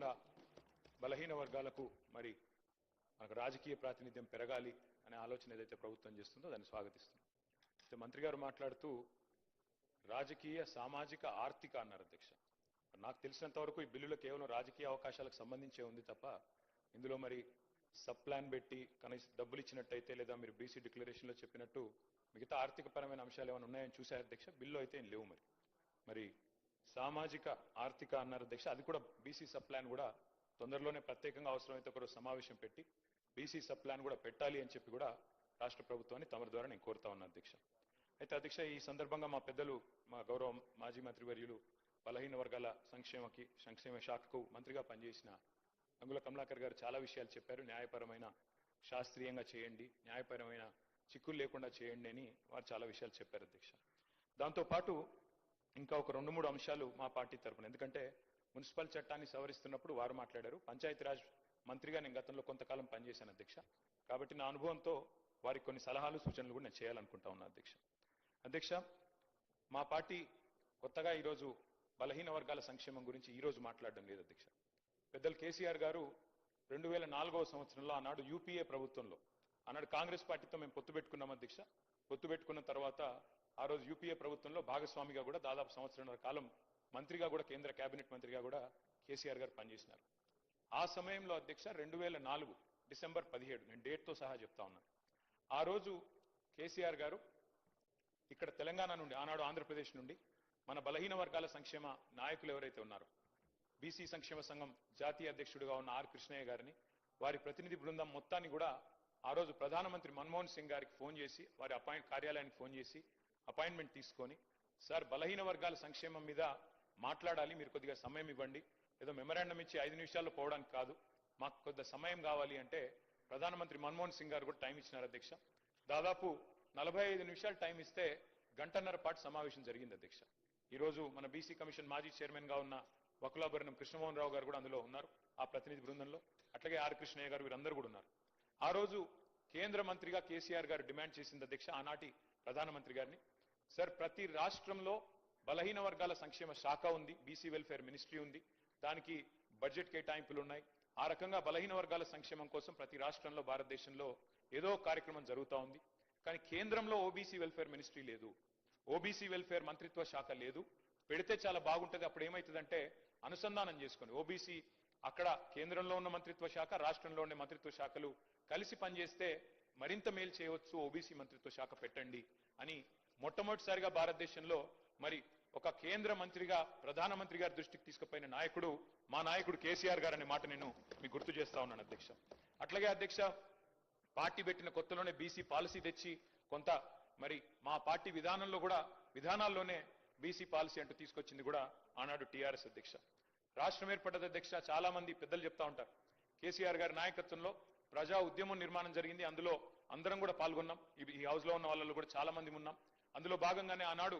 తప్పకుండా బలహీన వర్గాలకు మరి మనకు రాజకీయ ప్రాతినిధ్యం పెరగాలి అనే ఆలోచన ఏదైతే ప్రభుత్వం చేస్తుందో దాన్ని స్వాగతిస్తున్నాం. అయితే మంత్రి గారు మాట్లాడుతూ రాజకీయ సామాజిక ఆర్థిక అన్నారు అధ్యక్ష. నాకు తెలిసినంత వరకు ఈ బిల్లులో కేవలం రాజకీయ అవకాశాలకు సంబంధించే ఉంది తప్ప ఇందులో మరి సబ్ ప్లాన్ పెట్టి కనీస డబ్బులు ఇచ్చినట్టయితే లేదా మీరు బీసీ డిక్లరేషన్లో చెప్పినట్టు మిగతా ఆర్థిక పరమైన అంశాలు ఏమైనా ఉన్నాయని చూశారు అధ్యక్ష? బిల్లు అయితే ఏం లేవు మరి. మరి సామాజిక ఆర్థిక అన్నారు అధ్యక్ష. అది కూడా బీసీ సబ్ ప్లాన్ కూడా తొందరలోనే ప్రత్యేకంగా అవసరమైతే ఒకరోజు సమావేశం పెట్టి బీసీ సబ్ ప్లాన్ కూడా పెట్టాలి అని చెప్పి కూడా రాష్ట్ర ప్రభుత్వాన్ని తమరి ద్వారా నేను కోరుతా ఉన్నాను అధ్యక్ష. అయితే అధ్యక్ష ఈ సందర్భంగా మా పెద్దలు మా గౌరవ మాజీ మంత్రివర్యులు బలహీన వర్గాల సంక్షేమకి సంక్షేమ శాఖకు మంత్రిగా పనిచేసిన అంగుల కమలాకర్ గారు చాలా విషయాలు చెప్పారు. న్యాయపరమైన శాస్త్రీయంగా చేయండి న్యాయపరమైన చిక్కులు లేకుండా చేయండి అని వారు చాలా విషయాలు చెప్పారు అధ్యక్ష. దాంతోపాటు ఇంకా ఒక రెండు మూడు అంశాలు మా పార్టీ తరపున. ఎందుకంటే మున్సిపల్ చట్టాన్ని సవరిస్తున్నప్పుడు వారు మాట్లాడారు. పంచాయతీరాజ్ మంత్రిగా నేను గతంలో కొంతకాలం పనిచేశాను అధ్యక్ష. కాబట్టి నా అనుభవంతో వారికి కొన్ని సలహాలు సూచనలు కూడా నేను చేయాలనుకుంటా ఉన్నా అధ్యక్ష. అధ్యక్ష మా పార్టీ కొత్తగా ఈరోజు బలహీన వర్గాల సంక్షేమం గురించి ఈరోజు మాట్లాడడం లేదు అధ్యక్ష. పెద్దలు కేసీఆర్ గారు రెండు వేల నాలుగవ సంవత్సరంలో ఆనాడు యూపీఏ ప్రభుత్వంలో ఆనాడు కాంగ్రెస్ పార్టీతో మేము పొత్తు పెట్టుకున్నాం అధ్యక్ష. పొత్తు పెట్టుకున్న తర్వాత ఆ రోజు యూపీఏ ప్రభుత్వంలో భాగస్వామిగా కూడా దాదాపు సంవత్సరంన్నర కాలం మంత్రిగా కూడా కేంద్ర కేబినెట్ మంత్రిగా కూడా కేసీఆర్ గారు పనిచేసినారు. ఆ సమయంలో అధ్యక్ష రెండు వేల నాలుగు డిసెంబర్ పదిహేడు నేను డేట్తో సహా చెప్తా ఉన్నాను ఆ రోజు కేసీఆర్ గారు ఇక్కడ తెలంగాణ నుండి ఆనాడు ఆంధ్రప్రదేశ్ నుండి మన బలహీన వర్గాల సంక్షేమ నాయకులు ఎవరైతే ఉన్నారో బీసీ సంక్షేమ సంఘం జాతీయ అధ్యక్షుడిగా ఉన్న ఆర్ కృష్ణయ్య గారిని వారి ప్రతినిధి బృందం మొత్తాన్ని కూడా ఆ రోజు ప్రధానమంత్రి మన్మోహన్ సింగ్ గారికి ఫోన్ చేసి వారి అపాయింట్ కార్యాలయానికి ఫోన్ చేసి అపాయింట్మెంట్ తీసుకొని సార్ బలహీన వర్గాల సంక్షేమం మీద మాట్లాడాలి మీరు కొద్దిగా సమయం ఇవ్వండి. ఏదో మెమరాండం ఇచ్చి ఐదు నిమిషాల్లో పోవడానికి కాదు. మాకు కొద్ది సమయం కావాలి అంటే ప్రధానమంత్రి మన్మోహన్ సింగ్ గారు కూడా టైం ఇచ్చినారు అధ్యక్ష. దాదాపు నలభై ఐదు నిమిషాలు టైం ఇస్తే గంటన్నర పాటు సమావేశం జరిగింది అధ్యక్ష. ఈరోజు మన బీసీ కమిషన్ మాజీ చైర్మన్గా ఉన్న వకులాభరణం కృష్ణమోహన్ రావు గారు కూడా అందులో ఉన్నారు ఆ ప్రతినిధి బృందంలో. అట్లాగే ఆర్ కృష్ణయ్య గారు వీరందరూ కూడా ఉన్నారు. ఆ రోజు కేంద్ర మంత్రిగా కేసీఆర్ గారు డిమాండ్ చేసింది అధ్యక్ష ఆనాటి ప్రధానమంత్రి గారిని. సార్ ప్రతి రాష్ట్రంలో బలహీన వర్గాల సంక్షేమ శాఖ ఉంది బీసీ వెల్ఫేర్ మినిస్ట్రీ ఉంది. దానికి బడ్జెట్ కేటాయింపులు ఉన్నాయి. ఆ రకంగా బలహీన వర్గాల సంక్షేమం కోసం ప్రతి రాష్ట్రంలో భారతదేశంలో ఏదో కార్యక్రమం జరుగుతూ ఉంది. కానీ కేంద్రంలో ఓబీసీ వెల్ఫేర్ మినిస్ట్రీ లేదు. ఓబీసీ వెల్ఫేర్ మంత్రిత్వ శాఖ లేదు. పెడితే చాలా బాగుంటుంది. అప్పుడు ఏమవుతుందంటే అనుసంధానం చేసుకొని ఓబీసీ అక్కడ కేంద్రంలో ఉన్న మంత్రిత్వ శాఖ రాష్ట్రంలో ఉండే మంత్రిత్వ శాఖలు కలిసి పనిచేస్తే మరింత మేలు చేయవచ్చు ఓబీసీ మంత్రిత్వ శాఖ పెట్టండి అని మొట్టమొదటిసారిగా భారతదేశంలో మరి ఒక కేంద్ర మంత్రిగా ప్రధానమంత్రి గారి దృష్టికి తీసుకుపోయిన నాయకుడు మా నాయకుడు కేసీఆర్ గారు అనే మాట నేను మీకు గుర్తు చేస్తా ఉన్నాను అధ్యక్ష. అట్లాగే అధ్యక్ష పార్టీ పెట్టిన కొత్తలోనే బీసీ పాలసీ తెచ్చి కొంత మరి మా పార్టీ విధానంలో కూడా విధానాల్లోనే బీసీ పాలసీ అంటూ తీసుకొచ్చింది కూడా ఆనాడు టీఆర్ఎస్ అధ్యక్ష. రాష్ట్రం ఏర్పడ్డది అధ్యక్ష చాలా మంది పెద్దలు చెప్తా ఉంటారు. కేసీఆర్ గారి నాయకత్వంలో ప్రజా ఉద్యమం నిర్మాణం జరిగింది. అందులో అందరం కూడా పాల్గొన్నాం. ఈ- హౌస్లో ఉన్న వాళ్ళలో కూడా చాలా మంది ఉన్నాం. అందులో భాగంగానే ఆనాడు